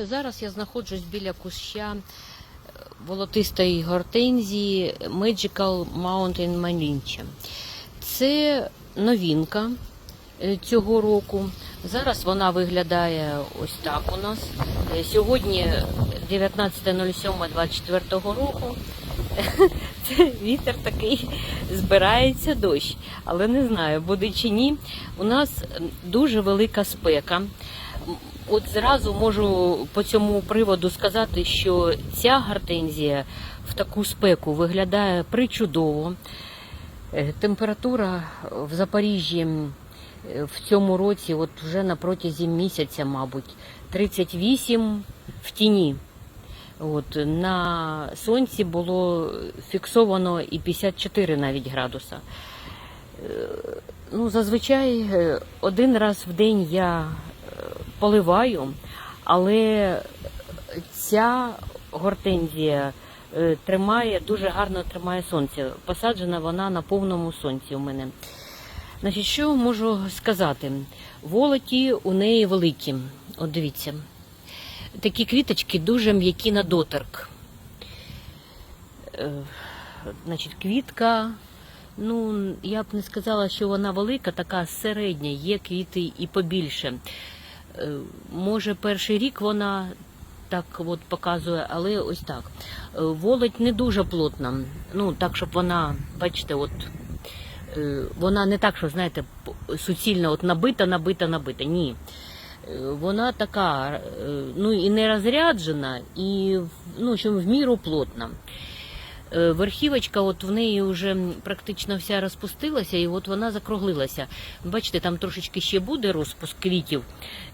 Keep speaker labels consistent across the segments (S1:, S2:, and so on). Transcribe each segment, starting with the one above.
S1: Зараз я знаходжусь біля куща е, волотистої гортензії Magical Mountain Malinche. Це новинка е, цього року. Зараз вона виглядає ось так у нас. Е, Сьогодні 19.07.24 року. Це вітер такий збирається дощ, але не знаю, буде чи ні. У нас дуже велика спека. От зразу можу по цьому приводу сказати, що ця гортензія в таку спеку виглядає причудово. Е, Температура в Запоріжжі е, в цьому році, от вже на протязі місяця, мабуть, 38 в тіні. От, на сонці було фіксовано і 54 навіть градуса. Е, Ну, зазвичай один раз в день я поливаю, але ця гортензія е, тримає, дуже гарно тримає сонце. Посаджена вона на повному сонці у мене. Значить, що можу сказати? Волоті у неї великі. От дивіться. Такі квіточки дуже м'які на доторк. Е, Значить, квітка, ну, я б не сказала, що вона велика, така середня, є квіти і побільше. Е, Може, перший рік вона так от показує, але ось так. Е, Волоть не дуже плотна. Ну, так, щоб вона, бачите, от е, вона не так, що, знаєте, суцільно от набита, набита, набита. Ні. Вона така, ну і не розряджена, і ну, в міру плотна. Е, Верхівочка, от в неї вже практично вся розпустилася, і от вона закруглилася. Бачите, там трошечки ще буде розпуск квітів,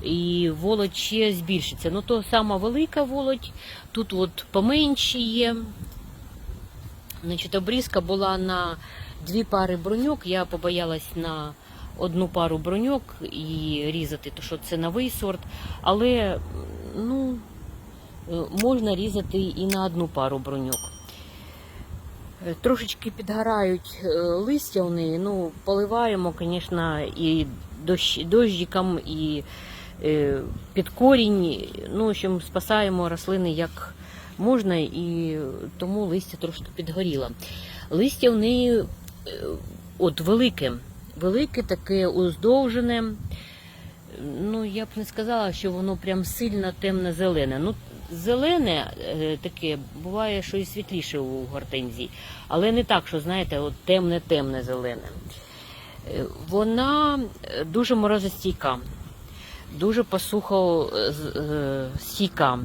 S1: і волоть ще збільшиться. Ну, то сама велика волоть, тут от поменші є. Значить, обрізка була на дві пари броньок. Я побоялась на одну пару броньок і різати, то що це новий сорт. Але ну, е, можна різати і на одну пару броньок. Е, Трошечки підгорають е, листя у неї. Ну, поливаємо, звісно, і дощ, дощиком, і е, під корінь. Ну, в общем, спасаємо рослини як можна, і тому листя трошки підгоріло. Листя в неї от велике, велике, таке уздовжене. Ну, я б не сказала, що воно прям сильно темно-зелене. Ну, зелене е, таке буває, що і світліше у гортензії, але не так, що знаєте, от темне-темне зелене. Е, Вона е, дуже морозостійка, дуже е, стійка.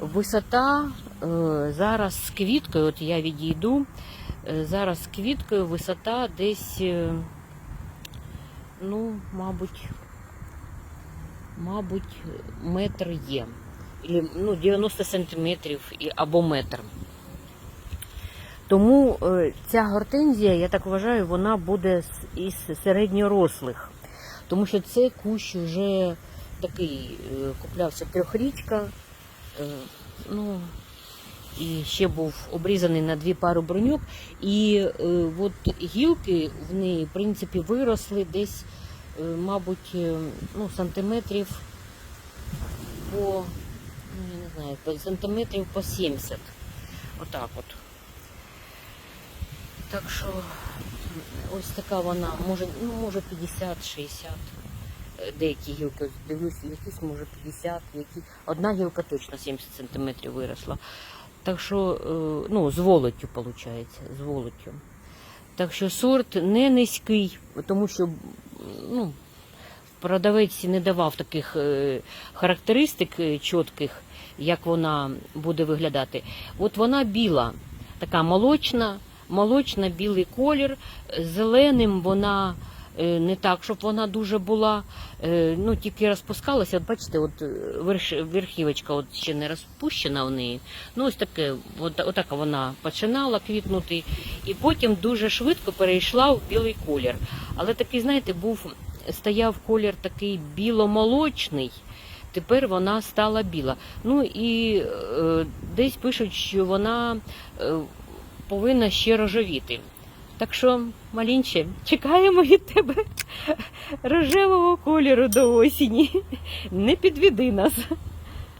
S1: Висота зараз з квіткою, от я відійду, зараз з квіткою висота десь, ну, мабуть, мабуть, метр є. Ну, 90 сантиметрів або метр. Тому е, ця гортензія, я так вважаю, вона буде із середньорослих. Тому що це кущ вже такий, е, куплявся трьохрічка. Е, ну, і ще був обрізаний на дві пари броньок. І е, от гілки в неї, в принципі, виросли десь, е, мабуть, е, ну, сантиметрів по, знаю, по сантиметрів по 70. Отак от. Так що ось така вона, може, ну, може 50-60. Е, Деякі гілки, дивлюся, якісь може 50, які. Одна гілка точно 70 сантиметрів виросла. Так що, е, ну, з волоттю, виходить, з волоттю. Так що сорт не низький, тому що ну, продавець не давав таких е, характеристик е, чітких, як вона буде виглядати. От вона біла, така молочна, молочна, білий колір. Зеленим вона е, не так, щоб вона дуже була, ну тільки розпускалася. От бачите, от верш, верхівочка от ще не розпущена в неї. Ну ось таке, от, отака вона починала квітнути, і потім дуже швидко перейшла в білий колір. Але такий, знаєте, був стояв колір такий біломолочний. Тепер вона стала біла. Ну і е, десь пишуть, що вона е, повинна ще рожевіти. Так що, малінче, чекаємо від тебе рожевого кольору до осені. Не підведи нас.